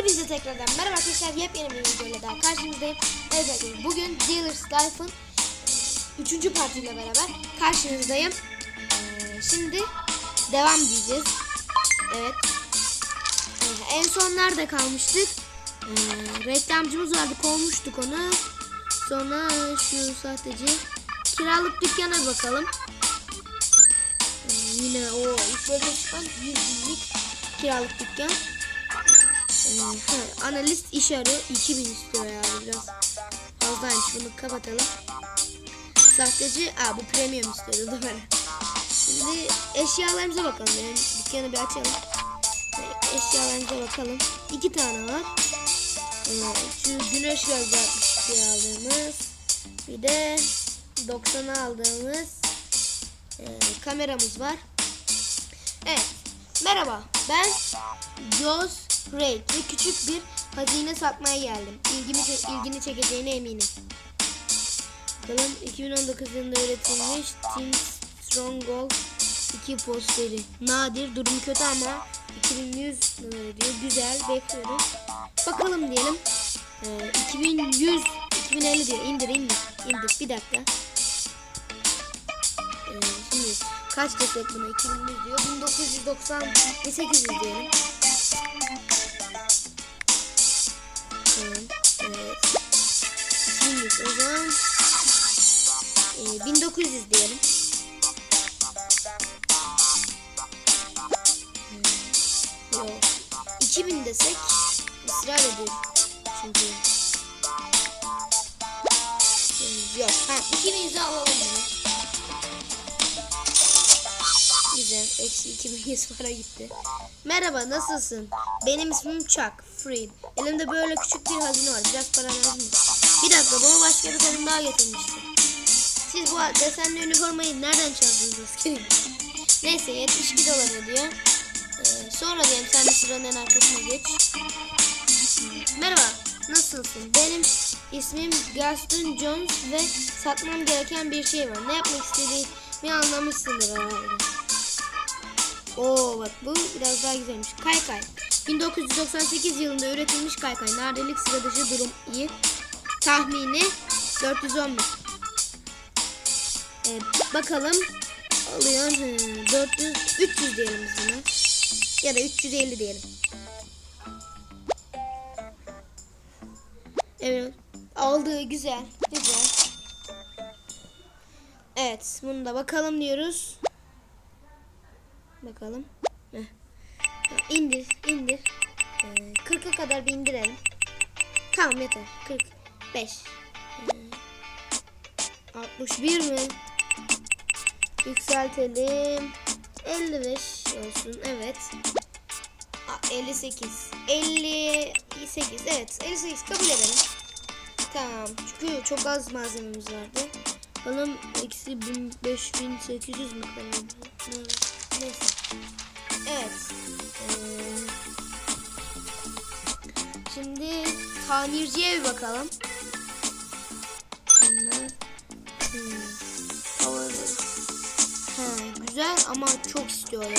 Hepinize tekrardan merhaba arkadaşlar yepyeni bir videoyla daha karşınızdayım. Evet bugün Dealer's Life'ın 3. partiyle beraber karşınızdayım. Ee, şimdi devam diyeceğiz. Evet. Ee, en son nerede kalmıştık? Ee, reklamcımız vardı kovmuştuk onu. Sonra şu sahteci kiralık dükkana bakalım. Ee, yine o ilk bölümde çıkan 100 binlik kiralık dükkan. Ee, analist iş arıyor. 2000 istiyor ya biraz fazlaymış. Bunu kapatalım. Sahteci, aa bu premium istiyordu mi? Şimdi eşyalarımıza bakalım. Benim dükkanı bir açalım. Ee, Eşyalarımıza bakalım. İki tane var. Ee, şu güneş gözlü 62 aldığımız. Bir de 90'a aldığımız e, kameramız var. Evet. Merhaba. Ben Joss Raid ve küçük bir hazine satmaya geldim. İlgimi ilgini çekeceğine eminim. Bakalım 2019 yılında üretilmiş Team Stronghold 2 posteri. Nadir, durum kötü ama 2100 numara diyor. Güzel, bekliyorum. Bakalım diyelim. Ee, 2100 2050 diyor. İndir, indir. İndir. Bir dakika. Ee, şimdi kaç desek buna? 2100 diyor. 1990 ve 800 diyelim. O zaman e, 1900 diyelim. Hmm, Yok. 2000 desek ısrar ediyor. Çünkü yok. Ha 2100'e alalım bunu. Güzel. Eksi 2100 para gitti. Merhaba nasılsın? Benim ismim Chuck. Freed. Elimde böyle küçük bir hazine var. Biraz para lazım? Bir dakika bana başka bir kadın daha getirmişti. Siz bu desenli üniformayı nereden çaldınız askerim? Neyse 72 dolar ödüyor. Ee, sonra diyelim sen de sıranın en arkasına geç. Merhaba, nasılsın? Benim ismim Gaston Jones ve satmam gereken bir şey var. Ne yapmak istediğimi anlamışsındır herhalde. Oo bak bu biraz daha güzelmiş. Kaykay. 1998 yılında üretilmiş kaykay. Nadirlik sıra dışı durum iyi. Tahmini 411. Ee, bakalım alıyor. Hı, 400 300 diyelim buna. Ya da 350 diyelim. Evet. Aldığı güzel. Güzel. Evet. Bunu da bakalım diyoruz. Bakalım. Heh. İndir, indir. Ee, 40'a kadar bir indirelim. Tamam yeter. 45. Ee, 61 mi? Yükseltelim. 55 olsun. Evet. Aa, 58. 58. Evet. 58 kabul edelim. Tamam. Çünkü çok az malzememiz vardı. Bakalım eksi 1000, 5800 mü kalıyor? Neyse. Evet. Ee, şimdi tamirciye bir bakalım. Güzel ama çok istiyor ya.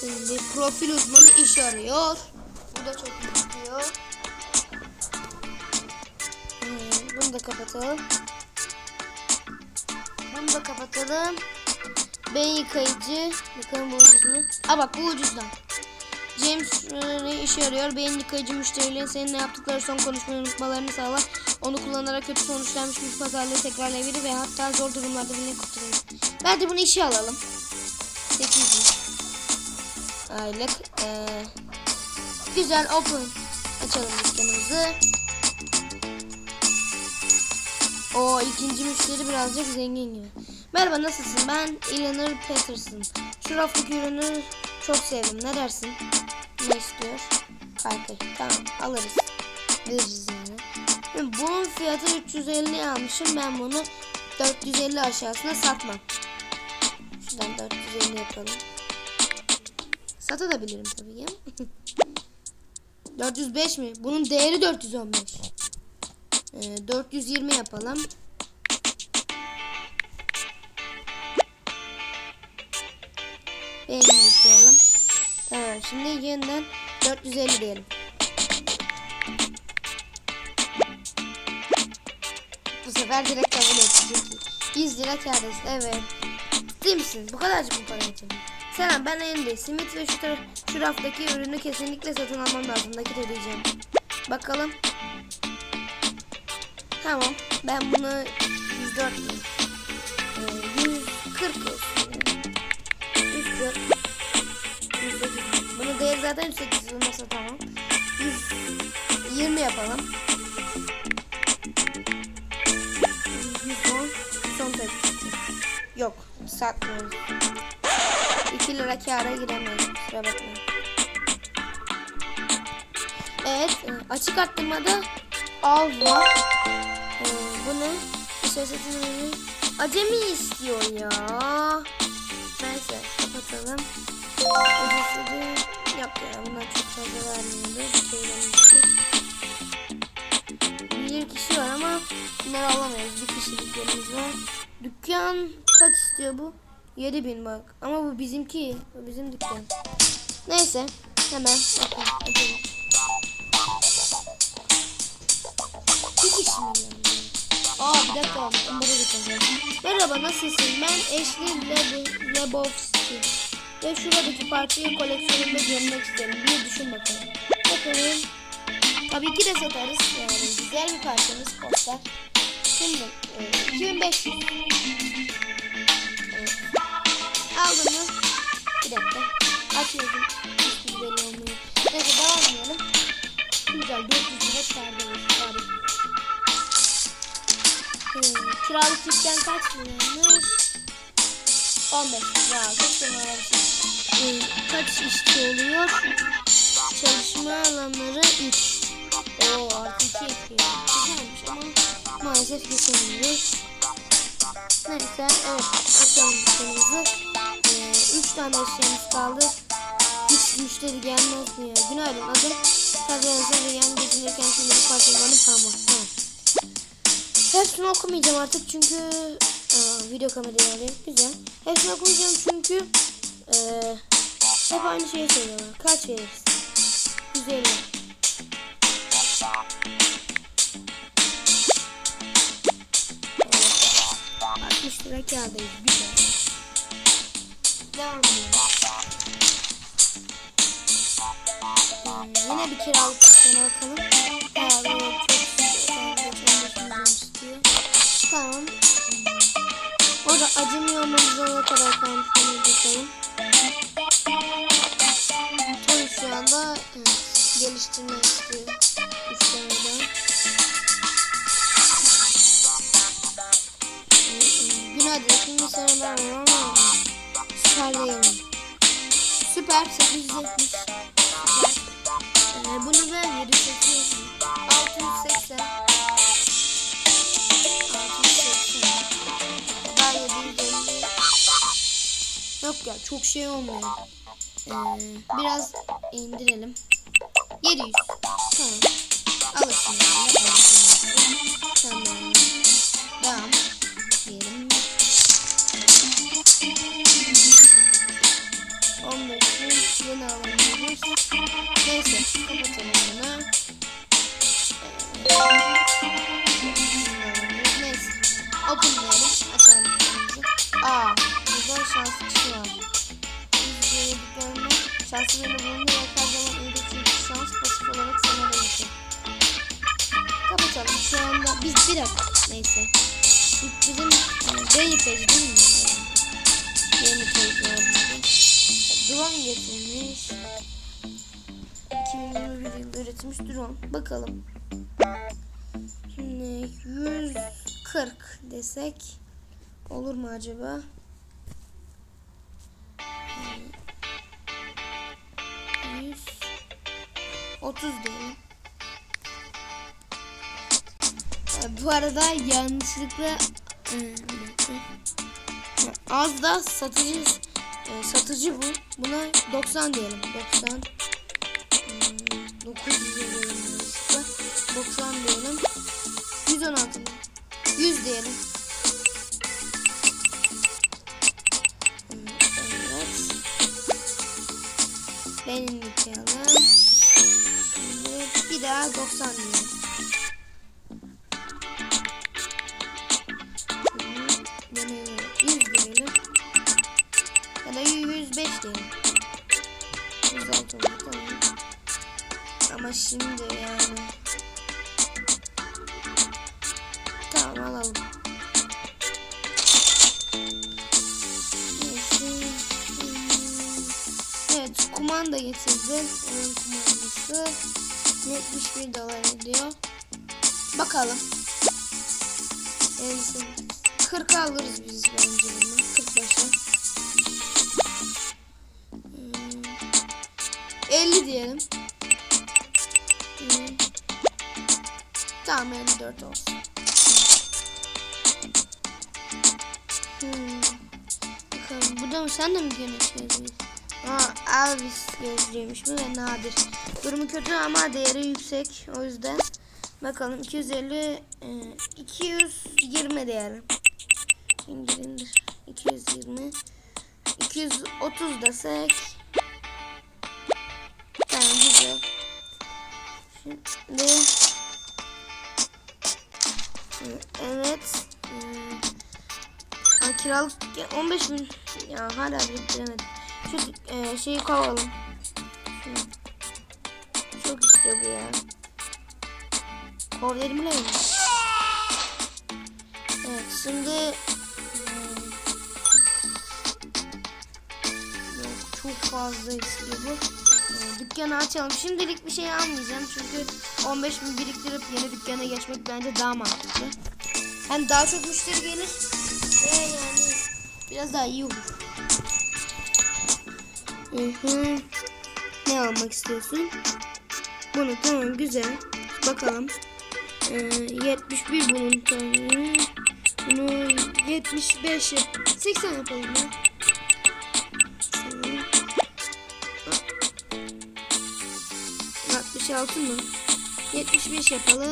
Şimdi profil uzmanı iş arıyor. Bu da çok istiyor. Hmm, bunu da kapatalım. Bunu da kapatalım. Ben yıkayıcı. Bakalım bu ucuz mu? Aa bak bu ucuzdan. James ne işe yarıyor? Beyin yıkayıcı müşterilerin seninle yaptıkları son konuşmayı unutmalarını sağlar. Onu kullanarak kötü sonuçlanmış bir pazarlığı tekrarlayabilir ve hatta zor durumlarda bile kurtarır. Bence bunu işe alalım. 800 aylık. Ee, güzel open. Açalım dükkanımızı. O ikinci müşteri birazcık zengin gibi. Merhaba nasılsın? Ben Eleanor Peterson. Şu raflık ürünü çok sevdim. Ne dersin? Ne istiyor? Kaykay. Tamam alırız. Veririz yani. Bunun fiyatı 350 almışım. Ben bunu 450 aşağısına satmam. Şuradan 450 yapalım. Satabilirim tabii ya. 405 mi? Bunun değeri 415. Ee, 420 yapalım. Şimdi yeniden 450 diyelim. Bu sefer direkt kabul edecek. 100 lira kârdayız. Evet. Ciddi misin? Bu kadarcık mı para getirdin? Selam ben Emre. Simit ve şu, taraf, şu raftaki ürünü kesinlikle satın almam lazım. Nakit ödeyeceğim. Bakalım. Tamam. Ben bunu 104 mü? Ee, 140 zaten 108 olmasa tamam. 120 yapalım. 110 son tepkisi. Yok satmıyoruz. 2 lira kâra giremeyiz. Kusura bakmayın. Evet e, açık arttırmada av var. E, bunu sesini acemi istiyor ya. Neyse kapatalım. Ödesi de yok ya bunlar çok fazla vermiyordu. Şeyden Bir kişi var ama bunları alamıyoruz. Bir kişiliklerimiz var. Dükkan kaç istiyor bu? 7000 bak. Ama bu bizimki. Bu bizim dükkan. Neyse. Hemen bakalım. Bir kişi mi yani? Aa bir dakika. Kumbara gideceğim. Merhaba nasılsın? Ben Ashley Leb Lebowski. Ve şuradaki parçayı koleksiyonumda görmek isterim. Bir düşün bakalım. Bakalım. Tabii ki de satarız. Yani güzel bir parçamız poster. Şimdi e, 2500. Evet. Aldım mı? Bir dakika. Açıyordum. Hiçbir belli olmuyor. Neyse devam edelim. Güzel 400 lira. Harika. Hmm, kiralık dükkan kaç liraymış? 15 ya çok numara bir. Ee, kaç işçi oluyor? Çalışma alanları 3. Oo artı 2 ekliyor. Güzelmiş ama maalesef geçemiyoruz. Neyse evet açalım dükkanımızı. 3 tane eşyamız kaldı. Hiç müşteri gelmez mi ya? Günaydın adım. Ve yan gezinirken şimdi parçalarını parmak. Hepsini okumayacağım artık çünkü Video kamerayı alayım. Güzel. Hepsini okumayacağım çünkü eee hep aynı şeyi söylüyorlar. Kaç veririz? 150. Evet. 60 lira kârdayız. Güzel. Devam edelim. Hmm, yine bir kiralık dükkana bakalım. O acımıyor olmamıza ne kadar kalmış ona bakalım. Tabii şu anda evet, geliştirme istiyor. Hmm, Günaydın. Şimdi sana vermiyorum ama süper değilim. Süper 870. Süper. Ee, bunu 780. 680. ya çok şey olmuyor. Ee, biraz indirelim. 700. Tamam. Alırsın yani. Tamam. Devam. Diyelim. 15 yeni alamıyoruz. Neyse kapatalım bunu. Ee, kişi var. Biz birini bulundu ve her zaman iyi çünkü şans pasif olarak sana dönüşür. Kapatalım. Şu anda biz bir dakika. Neyse. Biz- Bizim Daily Page değil mi? Daily Page var bizim. Drone getirmiş. 2021 yılında üretilmiş drone. Bakalım. Şimdi 140 desek olur mu acaba? Hmm. 130 diyelim. E, Bu arada yanlışlıkla e, dakika. Az da satıcı e, satıcı bu. Buna 90 diyelim. 90 hmm, 900 diyelim. yanlışlıkla. 90 diyelim. 116 mı? 100 diyelim. Benim nikahım. Şimdi bir daha da 90 diyelim. Yani 100 diyelim. Ya da 105 diyelim. 106 oldu tamam. Ama şimdi yani. Tamam alalım. Kumanda getirdi. Oyun kumandası. 71 dolar ediyor. Bakalım. Neyse. 40 alırız biz bence bunu. 40 başa. Hmm. 50 diyelim. Hmm. Tamam 54 olsun. Hmm. Bakalım burada mı sen de mi güneş yazıyor? Elvis gözlüymüş bu ve nadir. Durumu kötü ama değeri yüksek. O yüzden bakalım 250 e, 220 değeri. İndir indir. 220 230 desek Tamam güzel. Şimdi Evet. Aa, kiralık ya 15 bin ya hala biriktiremedim. Şu e, şeyi kovalım. Çok istiyor bu ya. Kov dedim mi? Evet şimdi Yok, çok fazla istiyor bu. Ee, dükkanı açalım. Şimdilik bir şey almayacağım çünkü 15 bin biriktirip yeni dükkana geçmek bence daha mantıklı. Hem daha çok müşteri gelir ve yani biraz daha iyi olur. Hı. Ne almak istiyorsun? Bunu tamam güzel. Bakalım. Ee, 71 bunun tamam. Bunu 75 yap- 80 yapalım ya. Tamam. 66 mı? 75 yapalım.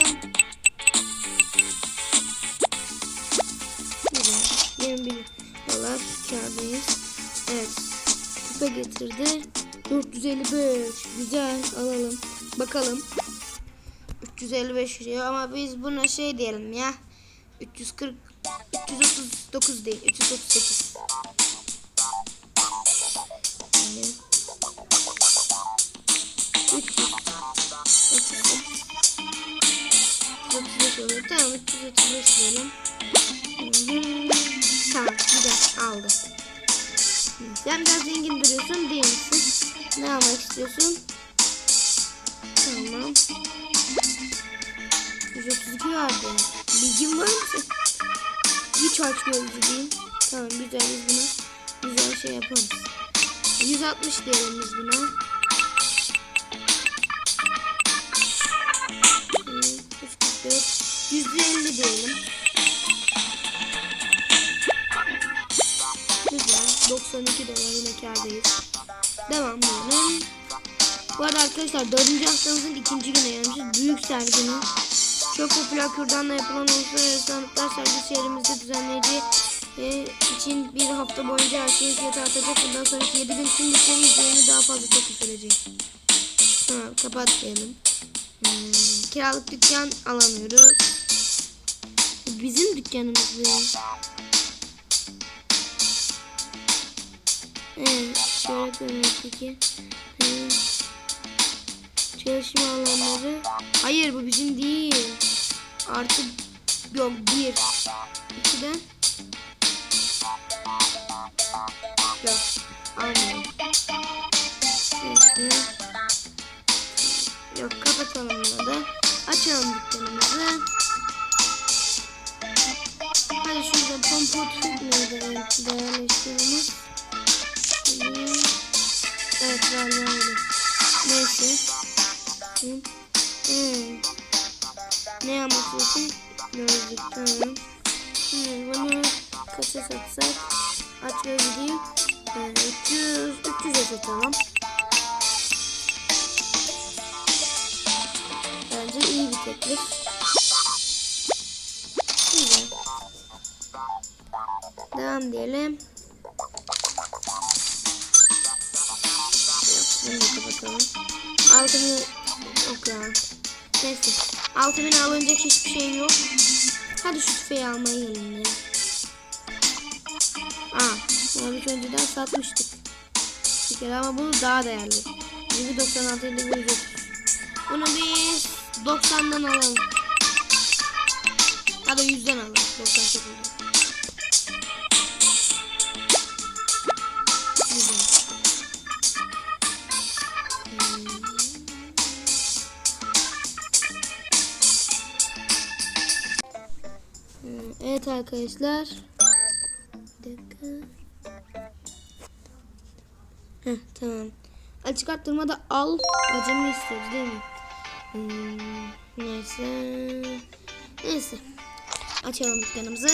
Güzel. 21 dolar kârdayız. Evet. Kupa getirdi. 455. Güzel. Alalım. Bakalım. 355 diyor ama biz buna şey diyelim ya. 340 339 değil. 338. Yani 300 35 oluyor. Tamam 335 diyelim. Tamam güzel aldı. Sen biraz zengin duruyorsun değil misin? Ne almak istiyorsun? Tamam. 132 vardı. Bilgin var mı? Hiç aç gözlü değil. Tamam güzel biz buna güzel şey yaparız. 160 diyelim biz buna. Hmm, 144, 150 diyelim. 92 dolar yine kârdayız. Devam diyelim. Bu arada arkadaşlar dördüncü haftamızın ikinci günü yani büyük serginin çok popüler kürdanla yapılan uluslararası sanatlar sergisi şehrimizde düzenleyici e, için bir hafta boyunca her şeyin fiyatı artacak. Bundan sonraki 7 gün tüm müşteri izleyeni daha fazla teklif sürecek. Tamam kapat diyelim. Hmm, kiralık dükkan alamıyoruz. Bizim dükkanımız bu Evet, şöyle koymak Evet. Çalışma alanları. Hayır bu bizim değil. Artık yok bir. İkiden. Yok. Almıyorum. Neyse. Yok kapatalım bunu da. Açalım dükkanımızı. Hadi şurada pompot neydi değerleştirmemiz. Kaça satsak? Aç gideyim. Hmm, 300, 300'e satalım. Bence iyi bir teklif. Güzel. Devam diyelim. Bunu da. Altını yok. Neyse. 6000 alınacak hiçbir şey yok. Hadi şu tüfeği almayı yiyelim. Bunu biz önceden satmıştık. Bir kere ama bunu daha değerli. Çünkü 96 ile vuracak. Bunu biz 90'dan alalım. Ya da 100'den alalım. 90 çok oldu. 100'den. Evet arkadaşlar. Bir dakika. Heh, tamam. Açık arttırmada al acemi istiyoruz değil mi? Hmm, neyse. Neyse. Açalım dükkanımızı.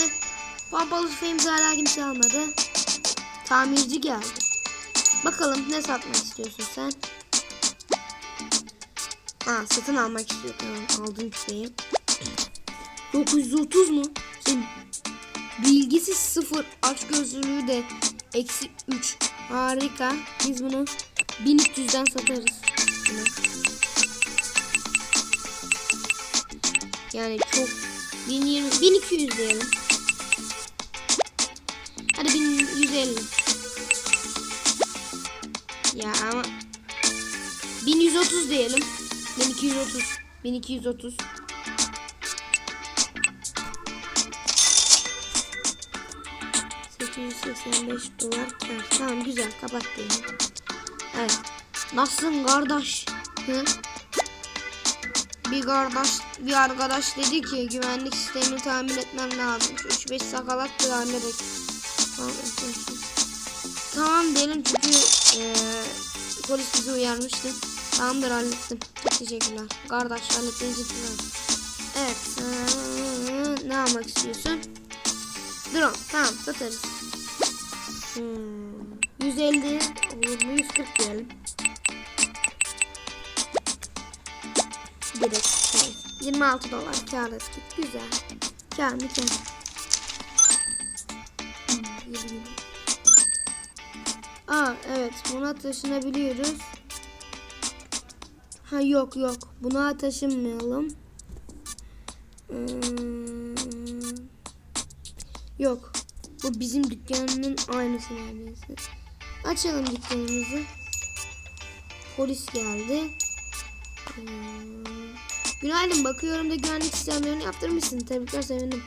Pompalı tüfeğimizi hala kimse almadı. Tamirci geldi. Bakalım ne satmak istiyorsun sen? Aa satın almak istiyor. Tamam aldım tüfeği. 930 mu? Şimdi bilgisi sıfır aç gözlülüğü de eksi 3 harika. Biz bunu 1300'den satarız. Bunu. yani çok 1020 1200 diyelim. Hadi 1150 ya ama 1130 diyelim. 1230 1230 885 dolar kar. Tamam güzel kapat. Evet. Nasılsın kardeş? Hı? Bir kardeş, bir arkadaş dedi ki güvenlik sistemini tamir etmem lazım. Şu 3-5 sakalat bir halledek. Tamam, tamam diyelim çünkü eee polis bizi uyarmıştı. Tamamdır hallettim. Teşekkürler. Kardeş hallettiğin için. Evet. eee, ne almak istiyorsun? Drone. Tamam satarız. Hmm, 150 olur mu? 140 diyelim. Direkt. şey, 26 dolar kar ettik. Güzel. Kar mı kar? 20. Aa evet buna taşınabiliyoruz. Ha yok yok buna taşınmayalım. Hmm, yok bu bizim dükkanın aynısı neredeyse. Açalım dükkanımızı. Polis geldi. Hmm. Günaydın bakıyorum da güvenlik sistemlerini yaptırmışsın. Tebrikler sevindim.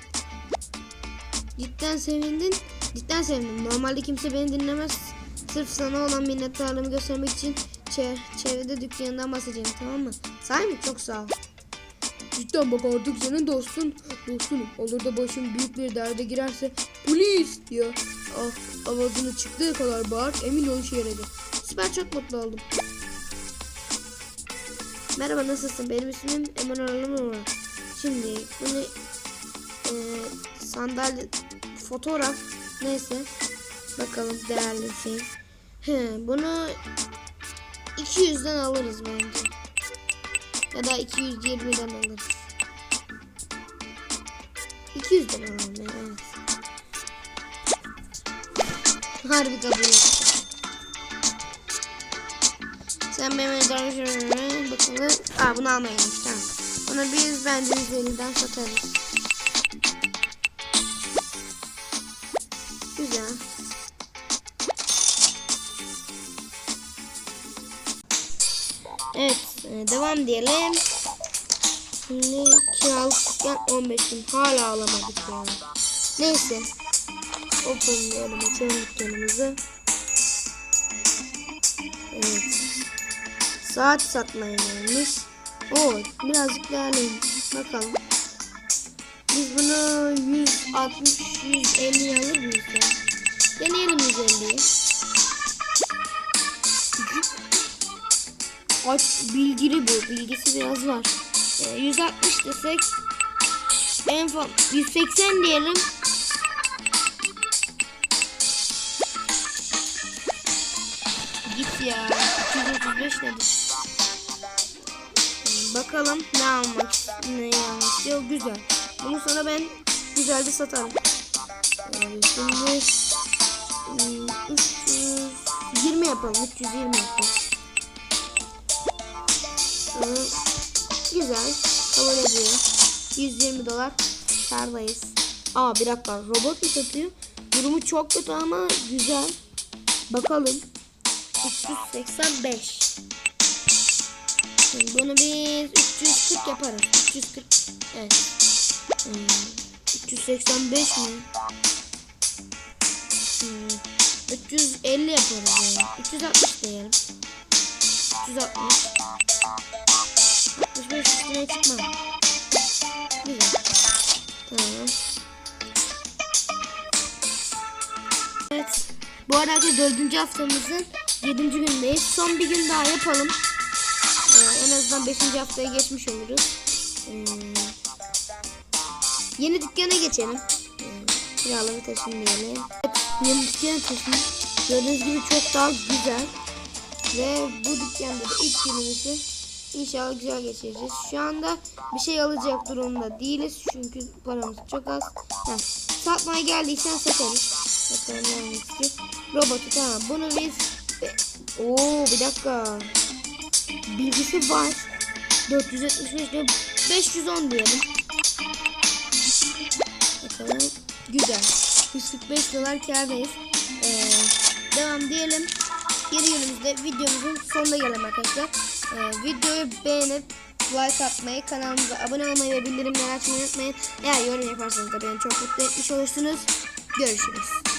Cidden sevindin. Cidden sevindim. Normalde kimse beni dinlemez. Sırf sana olan minnettarlığımı göstermek için çe çevrede dükkanından bahsedeceğim tamam mı? Sahi mi? Çok sağ ol. Cidden bak artık senin dostun. Dostum olur da başım büyük bir derde girerse polis diye ah, avazını çıktığı kadar bağır emin ol işe yarayacak. Süper çok mutlu oldum. Merhaba nasılsın? Benim ismim Emanuel Numara. Şimdi bunu e, sandalye fotoğraf neyse bakalım değerli şey. He, bunu 200'den alırız bence. Ya da 220'den alırız. 200'den alalım ya evet. Harbi kabul et. Sen benim ödemüşürüm. Bakalım. Aa bunu almaya gelmiş tamam. Onu biz bence 150'den satarız. Güzel. Evet e, devam diyelim. Şimdi kiralık dükkan 15 bin. Hala alamadık ya. Neyse. Open diyelim açalım dükkanımızı. Evet. Saat satmaya gelmiş. Oo birazcık değerliymiş. Bakalım. Biz bunu 160 150 alır mıyız? Deneyelim 150'yi. Aç bilgili bu. Bilgisi biraz var. Ee, 160 desek en fazla 180 diyelim. Git ya. 235 nedir? Bakalım ne almak ne almak istiyor. Güzel. Bunu sonra ben güzel bir satarım. Ee, şimdi hmm, 320 yapalım. 320 yapalım. Güzel. Kabul ediyorum. 120 dolar kardayız. Aa bir dakika robot mu satıyor? Durumu çok kötü ama güzel. Bakalım. 385. Şimdi bunu biz 340 yaparız. 340. Evet. Hmm, 385 mi? Hmm, 350 yaparız yani. 360 diyelim. 360. 65 üstüne çıkmam. Güzel. Tamam. Evet. Bu arada dördüncü haftamızın yedinci gündeyiz. Son bir gün daha yapalım. Ee, en azından beşinci haftaya geçmiş oluruz. Ee, yeni dükkana geçelim. Ee, kiraları taşınmayalım. Evet, yeni dükkana taşın. Gördüğünüz gibi çok daha güzel. Ve bu dükkanda da ilk günümüzü inşallah güzel geçireceğiz. Şu anda bir şey alacak durumda değiliz. Çünkü paramız çok az. Heh, satmaya geldiysen satarız. Bakalım. Robotu tamam. Bunu biz... Oo bir dakika. Bilgisi var. 475 diyor. 510 diyelim. Bakalım. Güzel. 145 dolar kârdayız. Ee, devam diyelim. Geri günümüzde videomuzun sonuna gelelim arkadaşlar. Ee, videoyu beğenip like atmayı, kanalımıza abone olmayı ve bildirimleri açmayı unutmayın. Eğer yorum yaparsanız da beni çok mutlu etmiş olursunuz. Görüşürüz.